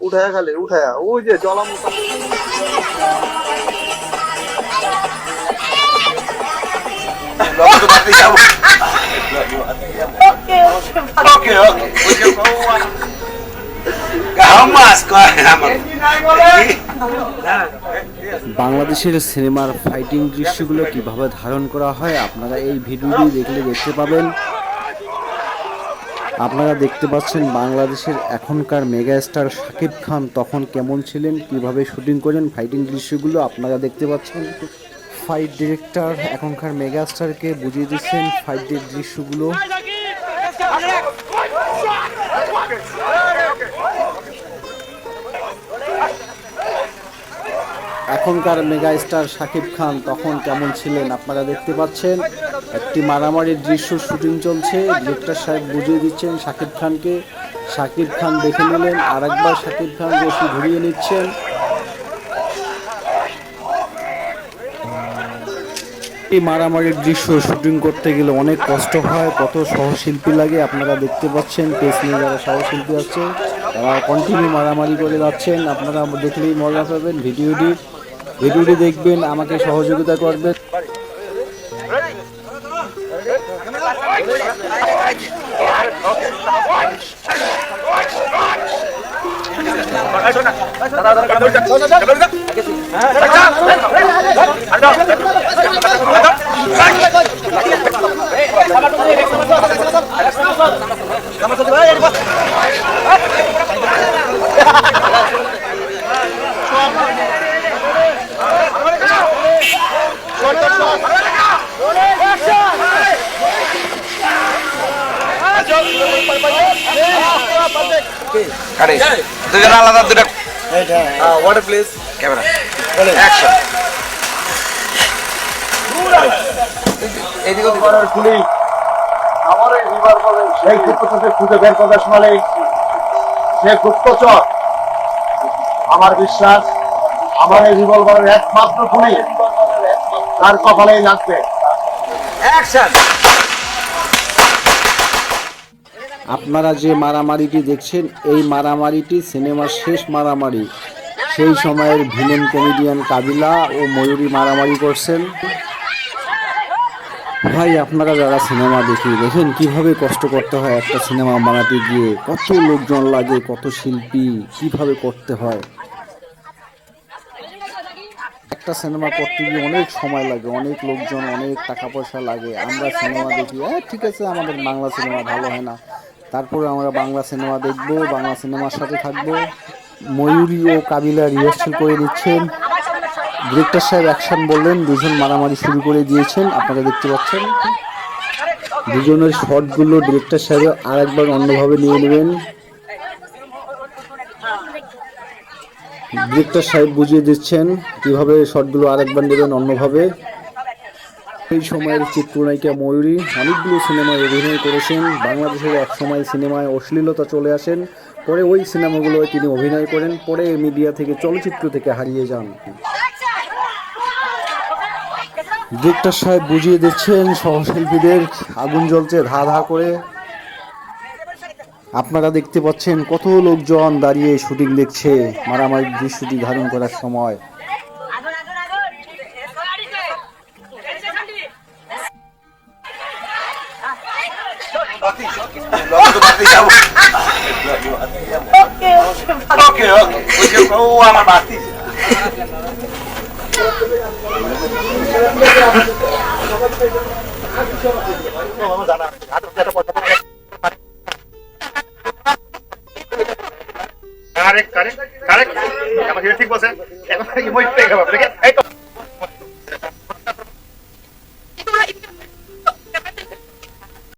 উঠায়া খালি উঠায়া। ওই যে জলামুখা ওকে ওকে বাংলাদেশের সিনেমার ফাইটিং দৃশ্যগুলো কীভাবে ধারণ করা হয় আপনারা এই ভিডিওটি দেখলে দেখতে পাবেন। আপনারা দেখতে পাচ্ছেন বাংলাদেশের এখনকার মেগা স্টার শাকিব খান তখন কেমন ছিলেন কীভাবে শুটিং করেন ফাইটিং দৃশ্যগুলো আপনারা দেখতে পাচ্ছেন ফাইট ডিরেক্টর এখনকার মেগা স্টারকে বুঝিয়ে দিচ্ছেন ফাইটের দৃশ্যগুলো এখনকার মেগা স্টার শাকিব খান তখন কেমন ছিলেন আপনারা দেখতে পাচ্ছেন? একটি মারামারির দৃশ্য শুটিং চলছে ডিরেক্টর সাহেব বুঝিয়ে দিচ্ছেন শাকিব খানকে। শাকিব খান দেখে নিলেন আর একবার শাকিব খান রশি ঘুরিয়ে নিচ্ছেন। এই মারামারির দৃশ্য শুটিং করতে গেলে অনেক কষ্ট হয়, কত সহশিল্পী লাগে আপনারা দেখতে পাচ্ছেন, পেস নিয়ে যারা সহশিল্পী আছে, তারা কন্টিনিউ মারামারি করে যাচ্ছেন। আপনারা দেখলেই মজা পাবেন ভিডিওটি ভিডিওটি দেখবেন আমাকে সহযোগিতা করবেন। আরে দুজন আলাদা দুটো ওয়াটার ক্যামেরা। আমার খুঁজে বের সে গুপ্তচর আমার বিশ্বাস আমার এই রিভলভারের একমাত্র খুনি তার কপালেই লাগবে অ্যাকশন আপনারা যে মারামারিটি দেখছেন, এই মারামারিটি সিনেমার শেষ মারামারি। সেই সময়ের ভিলেন কমেডিয়ান কাবিলা ও ময়ূরী মারামারি করছেন। ভাই, আপনারা যারা সিনেমা দেখি, দেখেন কীভাবে কষ্ট করতে হয় একটা সিনেমা বানাতে গিয়ে। কত লোকজন লাগে, কত শিল্পী, কীভাবে করতে হয়। একটা সিনেমা করতে গিয়ে অনেক সময় লাগে, অনেক লোকজন, অনেক টাকা পয়সা লাগে। আমরা সিনেমা দেখি হ্যাঁ ঠিক আছে, আমাদের বাংলা সিনেমা ভালো হয় না। তারপরে আমরা বাংলা সিনেমা দেখব, বাংলা সিনেমার সাথে থাকব। ময়ূরী ও কাবিলা রিহার্সাল করে দিচ্ছেন। ডিরেক্টর সাহেব অ্যাকশন বললেন, দুজন মারামারি শুরু করে দিয়েছেন, আপনারা দেখতে পাচ্ছেন। দুজনের শটগুলো ডিরেক্টর সাহেব আর একবার অন্যভাবে নিয়ে নেবেন। ডিরেক্টর সাহেব বুঝিয়ে দিচ্ছেন, কীভাবে শটগুলো আরেকবার নেবেন অন্যভাবে। এই সময়ের চিত্রনায়িকা ময়ূরী অনেকগুলো সিনেমায় অভিনয় করেছেন। বাংলাদেশের এক সময় সিনেমায় অশ্লীলতা চলে আসেন। পরে ওই সিনেমাগুলোয় তিনি অভিনয় করেন। পরে মিডিয়া থেকে চলচ্চিত্র থেকে হারিয়ে যান। ডিরেক্টর সাহেব বুঝিয়ে দিচ্ছেন, সহশিল্পীদের আগুন জ্বলছে ধা ধা করে। আপনারা দেখতে পাচ্ছেন কত লোকজন দাঁড়িয়ে শুটিং দেখছে, মারামারি দৃশ্যটি ধারণ করার সময়। Correct correct correct. আমার ঠিক বলছেন এখন কি মই পেয়ে গেল এই তো।